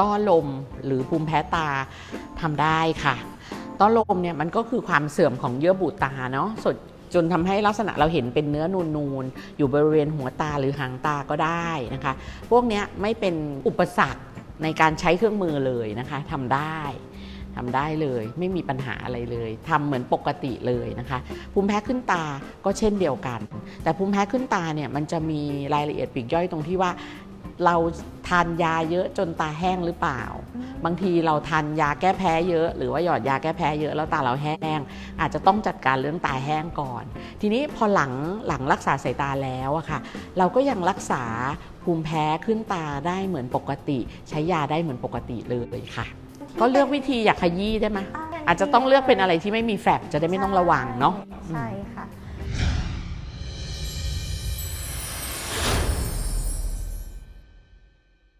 ต้อลมหรือภูมิแพ้ตาทำได้ค่ะ ต้อลมเนี่ยมันก็คือความเสื่อมของเยื่อบุตาเนาะส่วนจนทำให้ลักษณะเราเห็นเป็นเนื้อนูนๆ อยู่บริเวณหัวตาหรือหางตาก็ได้นะคะ พวกนี้ไม่เป็นอุปสรรคในการใช้เครื่องมือเลยนะคะทำได้ทำได้เลยไม่มีปัญหาอะไรเลยทำเหมือนปกติเลยนะคะภูมิแพ้ขึ้นตาก็เช่นเดียวกัน แต่ภูมิแพ้ขึ้นตาเนี่ยมันจะมีรายละเอียดปีกย่อยตรงที่ว่าเรา ทานยาเยอะจนตาแห้งหรือเปล่า บางทีเราทานยาแก้แพ้เยอะ หรือว่าหยอดยาแก้แพ้เยอะแล้วตาเราแห้ง อาจจะต้องจัดการเรื่องตาแห้งก่อน ทีนี้พอหลังหลังรักษาสายตาแล้วอะค่ะ เราก็ยังรักษาภูมิแพ้ขึ้นตาได้เหมือนปกติ ใช้ยาได้เหมือนปกติเลยค่ะ ก็เลือกวิธีอยากขยี้ได้ไหมอาจจะต้องเลือกเป็นอะไรที่ไม่มีแฟบจะได้ไม่ต้องระวังเนาะใช่ค่ะ